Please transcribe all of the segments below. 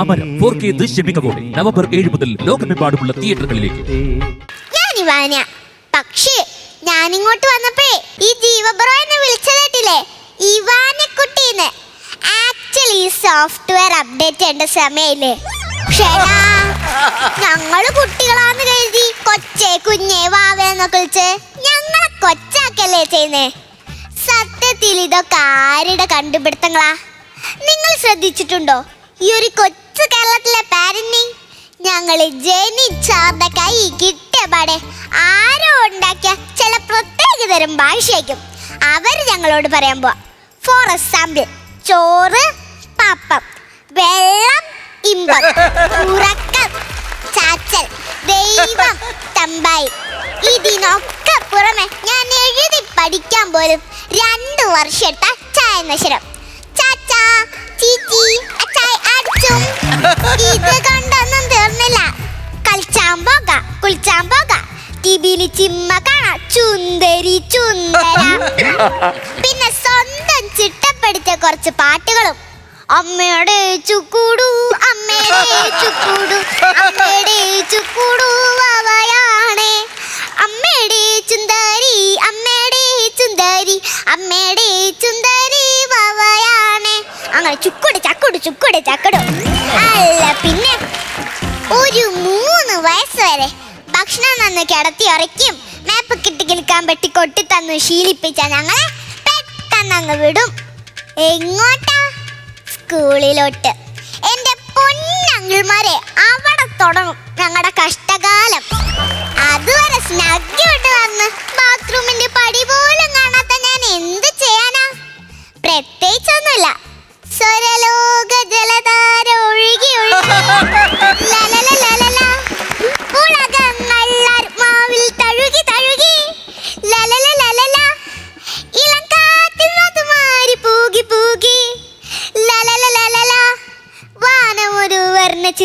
Amaram four K ദൃശ്യമികവോടെ November ഏഴ് മുതൽ ലോകമെമ്പാടുമുള്ള തിയേറ്ററുകളിലേക്ക്. ഞാൻ പക്ഷേ ഞാൻ ഇങ്ങോട്ട് വന്നപ്പോ ഈ ജീവബ്രോ എന്ന് വിളിച്ചതേട്ടില്ലേ ഇവാനക്കുട്ടീന്ന് ആക്ച്വലി സോഫ്റ്റ്വെയർ അപ്ഡേറ്റ് ചെയ്യേണ്ട സമയമില്ലേ? ഞങ്ങൾ കുട്ടികളാന്ന് കരുതി കൊച്ചേ കുഞ്ഞേ വാവേന്നൊക്കെ വിളിച്ച് ഞങ്ങളെ കൊച്ചാക്കല്ലേ ചെയ്യുന്നേ? സത്യത്തിൽ ഇതൊക്കെ ആരുടെ കണ്ടുപിടുത്തങ്ങളാ? നിങ്ങൾ ശ്രദ്ധിച്ചിട്ടുണ്ടോ? ഈ ഒരു കൊച്ചു കേരളത്തിലെ പാരന്റിങ് ഞങ്ങൾ ജനിച്ചാർന്ന കൈ കിട്ടിയ പാടെ ആരോ ഉണ്ടാക്കിയ ചില പ്രത്യേക തരം ഭാഷയായിരിക്കും. അവർ ഞങ്ങളോട് പറയാൻ പോവാ. ഫോർ എക്സാമ്പിൾ ചോറ് പപ്പം വെള്ളം ഇമ്പം ഉറക്കം ചാച്ചൽ ദൈവം തമ്പായി. ഇതിനൊക്കെ പുറമെ ഞാൻ എഴുതി പഠിക്കാൻ പോലും രണ്ട് വർഷം എടുത്ത ചായനശരം ചാച്ചാ ചീച്ചി അടിച്ചും പിന്നെ സ്വന്തം ചിട്ടപ്പെടുത്തിയ കുറച്ച് പാട്ടുകളും. അമ്മയുടെ ചുക്കൂടു അമ്മയുടെ ചുക്കൂടു. ഒരു മൂന്ന് വയസ്സ് വരെ ഭക്ഷണം നന്ന് കിടത്തി ഉറയ്ക്കും. മാപ്പ് കിട്ടി കിളിക്കാൻ പറ്റി കൊട്ടി തന്നു ശീലിപ്പിച്ച ഞങ്ങളെ പെട്ടെന്ന് അങ്ങ് വിടും. എങ്ങോട്ടാ? സ്കൂളിലോട്ട്. എന്റെ പൊന്നങ്കിൾമാരെ അവിടെ തുടങ്ങും ഞങ്ങളുടെ കഷ്ടകാലം. അതുവരെ സ്നഗ്ഗിട്ട് വന്ന് ബാത്റൂമിന്റെ പടി പോലും കാണാത്ത ഞാൻ എന്ത് ചെയ്യാനാ? പ്രത്യേകിച്ചൊന്നുമില്ല. സ്വരലോക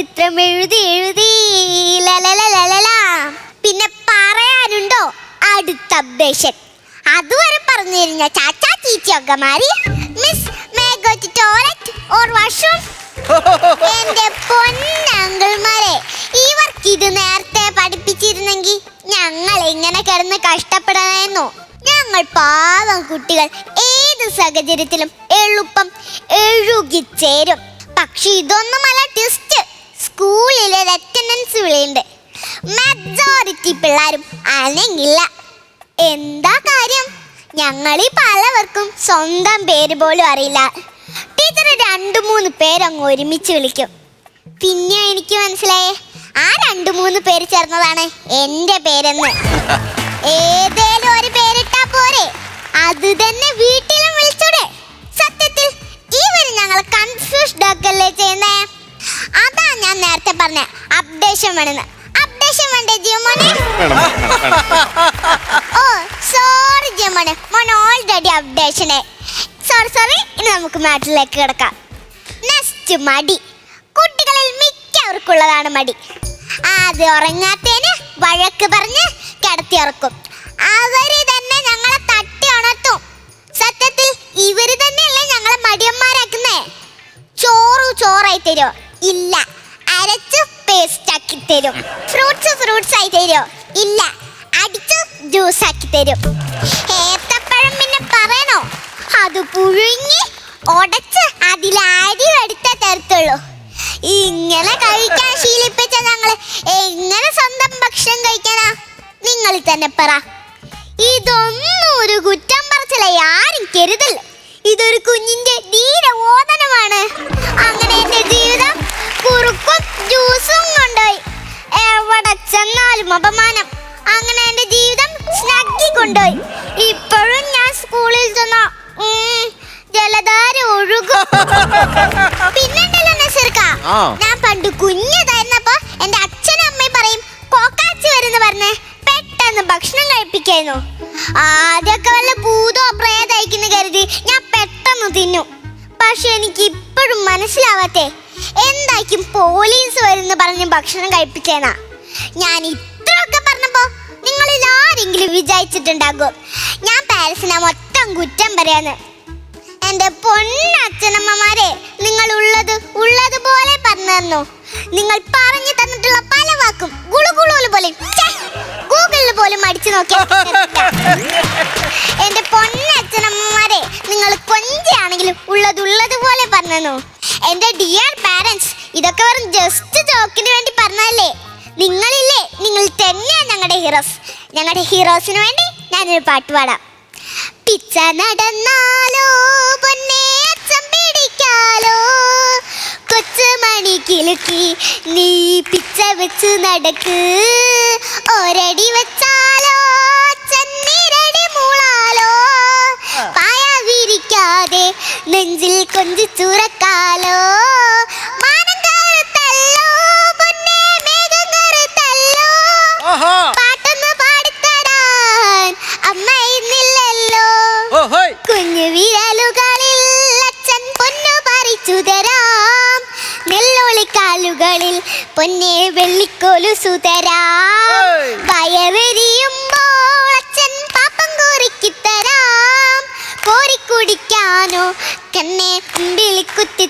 ചിത്രം എഴുതി എഴുതി. പിന്നെ പറയാനുണ്ടോ? അടുത്ത അപ്ഡേഷൻ. അതുവരെ പറഞ്ഞു തരുന്ന ചാച്ചാ ചീച്ചിയൊക്കെ മാറി miss may go to toilet or washroom? എന്റെ പൊന്നങ്കിൾമാരെ ഇവർക്ക് ഇത് നേരത്തെ പഠിപ്പിച്ചിരുന്നെങ്കിൽ ഞങ്ങൾ എങ്ങനെ കിടന്ന് കഷ്ടപ്പെടാമെന്നോ ഞങ്ങൾ പാവം കുട്ടികൾ ഏത് സാഹചര്യത്തിലും എളുപ്പം എഴുകിച്ചേരും. പക്ഷെ ഇതൊന്നുമല്ല ട്വിസ്റ്റ് സ്കൂളിലെ അറ്റൻഡൻസ് വിളിയുണ്ട്. മെജോറിറ്റി പിള്ളേരും അനങ്ങില്ല. എന്താ കാര്യം? ഞങ്ങളീ പലവർക്കും സ്വന്തം പേര് പോലും അറിയില്ല. ടീച്ചർ രണ്ടു മൂന്ന് പേരങ്ങ് ഒരുമിച്ച് വിളിക്കും. പിന്നെ എനിക്ക് മനസ്സിലായേ? ആ രണ്ടു മൂന്ന് പേര് ചേർന്നതാണ് എന്റെ പേരെന്ന്. ഏതേലും ഒരു പേരിട്ടാ പോരെ. അത് തന്നെ വീട്ടിലും വിളിച്ചൂടെ. സത്യത്തിൽ ഇവർ ഞങ്ങൾ കൺഫ്യൂസ്ഡ് നേരത്തെ പറഞ്ഞ അപ്ഡേഷൻ വേണമെന്ന് അപ്ഡേഷൻ വേണ്ടേ ജിയോമോനെ ഓ സോറി ജിയോമോനെ മോൻ ഓൾറെഡി അപ്ഡേഷനെ. സോറി സോറി ഇനി നമുക്ക് മാറ്റിലേക്ക് കിടക്കാം. നെക്സ്റ്റ് മടി. കുട്ടികളിൽ മിക്കവർക്കുള്ളതാണ് മടി. അത് ഉറങ്ങാത്തേന് വഴക്ക് പറഞ്ഞ് കിടത്തി ഉറക്കും. അവർ തന്നെ ഞങ്ങളെ തട്ടി ഉണർത്തും. സത്യത്തിൽ ഇവർ തന്നെയല്ലേ ഞങ്ങളെ മടിയന്മാരാക്കുന്നേ? ചോറു ചോറായി തരോ ഇല്ല. തരും. ഫ്രൂട്ട്സ് ഫ്രൂട്ട്സ് ആയി തരും. ഇല്ല അടിച്ച് ജ്യൂസ് ആക്കി തരും. ഏത്തപ്പഴം പിന്നെ പറയണോ? അത് പുഴുങ്ങി ഉടച്ച് അതിൽ എടുത്ത തരത്തുള്ളൂ. ഇങ്ങനെ കഴിക്കാൻ ശീലിപ്പിച്ച ഞങ്ങൾ എങ്ങനെ സ്വന്തം ഭക്ഷണം കഴിക്കാനാ നിങ്ങൾ തന്നെ പറ. ഇതൊന്നും ഒരു കുറ്റം പറച്ചില്ല ആരും കരുതല്ല. ഇതൊരു കുഞ്ഞിന്റെ ധീര ഓദനമാണ് അങ്ങനെ എന്റെ ജീവിതം കുറുക്കും ജ്യൂസും അപമാനം. അങ്ങനെ എന്റെ ജീവിതം സ്നഗ്ഗി കൊണ്ടുപോയി ഇപ്പോഴും ഞാൻ സ്കൂളിൽ ചെന്ന ജലധാര ഒഴുകും. പിന്നെണ്ടല്ലോ നസീർക്ക. ഞാൻ പണ്ട് കുഞ്ഞതായിരുന്നപ്പോ എന്റെ അച്ഛനും അമ്മയും പറയും കോക്കാച്ചി വരുന്ന പറഞ്ഞ് പെട്ടെന്ന് ഭക്ഷണം കഴിപ്പിക്കായിരുന്നു. ആദ്യമൊക്കെ വല്ല ഭൂതോ പ്രേതയക്കുന്ന കരുതി ഞാൻ പെട്ടെന്ന് തിന്നു. പക്ഷെ എനിക്ക് ഇപ്പോഴും മനസ്സിലാവാത്തേ എന്തായിരിക്കും പോലീസ് വരുന്ന പറഞ്ഞ് ഭക്ഷണം കഴിപ്പിച്ചേന്നാ. ഞാൻ നിങ്ങളിൽ ആരെങ്കിലും വിചാരിച്ചിട്ടുണ്ടാകും? ഞാൻ പാരസിനെ മൊത്തം കുറ്റം പറയാന്ന്. എന്റെ പൊന്നച്ഛനമ്മമാരെ നിങ്ങൾ ഉള്ളത് ഉള്ളതുപോലെ പറഞ്ഞു തന്നു. നിങ്ങൾ പറഞ്ഞു തന്നിട്ടുള്ള പല വാക്കും ഗുളുഗുളു പോലെ ഗൂഗിളിൽ പോലും അടിച്ചു കിട്ടത്തില്ല. എന്റെ പൊന്നച്ഛനമ്മമാരെ നിങ്ങൾ കൊഞ്ചാണെങ്കിലും ഉള്ളത് ഉള്ളതുപോലെ പറഞ്ഞു എന്റെ ഡിയർ പാരന്റ്സ് ഇതൊക്കെ വെറും ജസ്റ്റ് ജോക്കിന് വേണ്ടി പറഞ്ഞല്ലേ നിങ്ങളില്ലേ? നിങ്ങൾ തന്നെയാണ് ഞങ്ങളുടെ ഹീറോസ് ഞങ്ങളുടെ ഹീറോസിന് വേണ്ടി ഞാനൊരു പാട്ട് പാടാം. പിച്ച നടന്നാലോ പൊന്നെ അച്ഛൻ പിടിക്കാലോ. കൊച്ചുമണി കിലുക്കി നീ പിച്ച വെച്ച് നടക്ക്. ഒരടി വെച്ചാലോ ചെന്നിരടി നിരടി മൂളാലോ. പായ വിരിക്കാതെ നെഞ്ചിൽ കൊഞ്ചു നെല്ലൊളിക്കാലുകളിൽ പൊന്നെ വെള്ളിക്കോലു സുതരാ. വയവെരിയുമ്പോൾ അച്ഛൻ പാപ്പം കോരിക്കിത്തരാം തരാം. കോരിക്കുടിക്കാനോ കണ്ണെ കുത്തി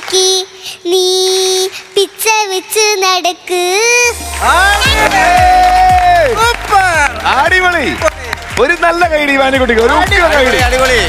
കൊച്ചുമണി നീ പിച്ച വെച്ച് നടക്ക്. അടിപൊളി ഒരു നല്ല കൈഡി വാനിക്കുട്ടിക്ക് ഒരു അടിപൊളി അടിപൊളി.